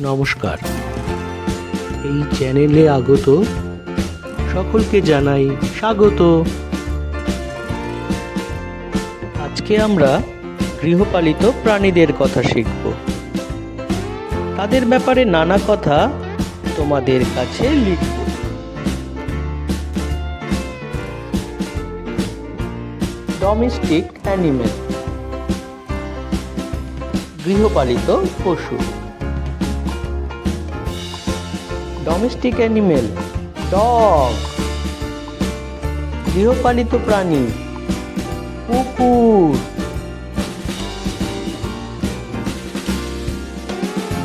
নমস্কার। এই চ্যানেলে আগত সকলকে জানাই স্বাগত। আজকে আমরা গৃহপালিত প্রাণীদের কথা শিখব। তাদের ব্যাপারে নানা কথা তোমাদের কাছে লিখব। ডোমেস্টিক অ্যানিমেল গৃহপালিত পশু। ডোমেস্টিক অ্যানিমেল ডগ গৃহপালিত প্রাণী, কুকুর।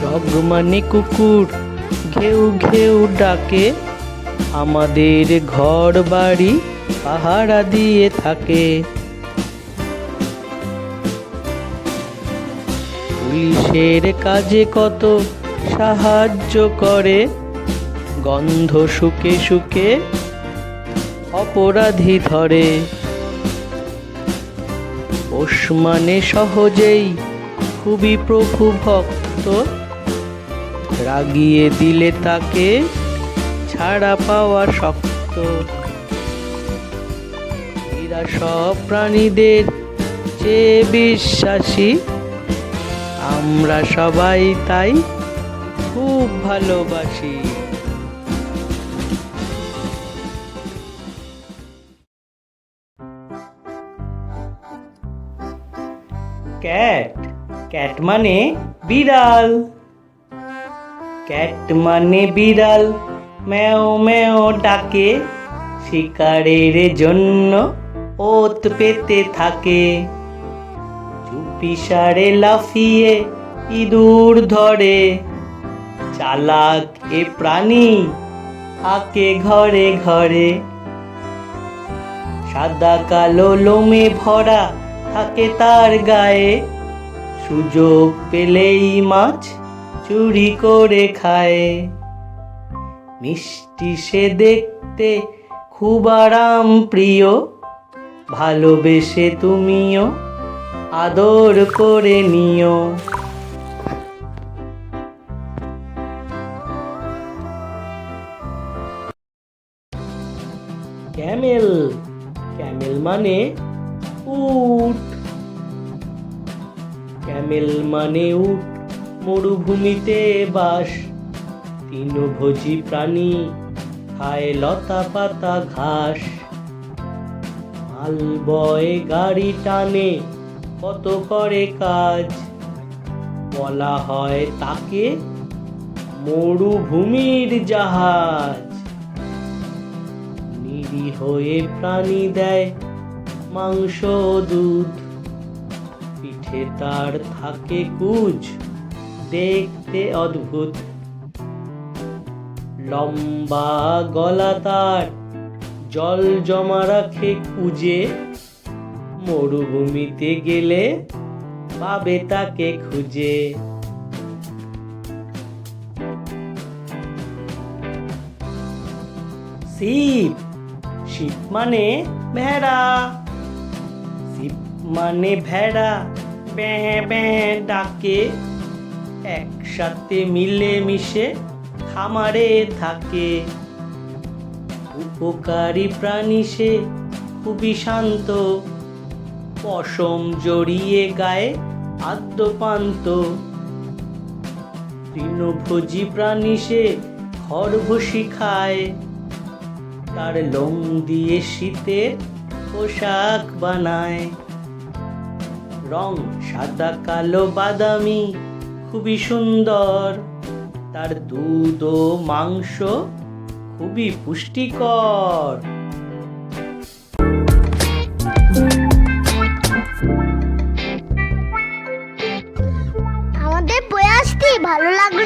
ডগ মানে কুকুর। ঘেউ ঘেউ ডাকে, আমাদের ঘর বাড়ি পাহারা দিয়ে থাকে। পুলিশের কাজে কত সাহায্য করে গন্ধ শুকে শুকে অপরাধী ধরে। পোষ মানে সহজেই খুবই প্রভু ভক্ত। রাগিয়ে দিলে তাকে ছাড়া পাওয়া শক্ত। এরা সব প্রাণীদের চেয়ে বিশ্বাসী। আমরা সবাই তাই খুব ভালোবাসি। ক্যাট ক্যাট মানে বিড়াল। ক্যাট মানে বিড়াল। ম্যাও ম্যাও ডাকে শিকারের জন্য ওত পেতে থাকে। চুপিসারে লাফিয়ে ইঁদুর ধরে। চালাক এ প্রাণী থাকে ঘরে ঘরে। সাদা কালো লোমে ভরা থাকে তার গায়ে। সুযোগ পেলেই মাছ চুরি করে খায়। মিষ্টি সে দেখতে খুব আরাম প্রিয়। ভালোবেসে তুমিও আদর করে নিও। ক্যামেল। ক্যামেল মানে উট। ক্যামেল মানে উট, মরুভূমিতে বাস। তৃণভোজী প্রাণী খায় লতা পাতা ঘাস। মাল বয় গাড়ি টানে, কত করে কাজ। বলা হয় তাকে মরুভূমির জাহাজ। নিরীহ প্রাণী দেয় মাংস, দুধ। পিঠে তার থাকে কুজ, দেখতে অদ্ভুত। লম্বা গলা তার, জল জমা রাখে কুজে। মরুভূমিতে গেলে পাবে তাকে খুঁজে। শিব শিব মানে ভেড়া। মানে ভেড়া। ব্যাঁ ব্যাঁ ডাকে। একসাথে মিলে মিশে খামারে থাকে। উপকারী প্রাণী সে খুবই শান্ত। পশম জড়িয়ে গায়ে আদ্যপান্ত। তৃণভোজী প্রাণী সে খরগোশি খায়। তার লোম দিয়ে শীতের পোশাক বানায়। রং সাদা, কালো, বাদামি, খুবই সুন্দর। তার দুধ ও মাংস খুবই পুষ্টিকর। আমাদের প্রয়াসটি ভালো লাগলে।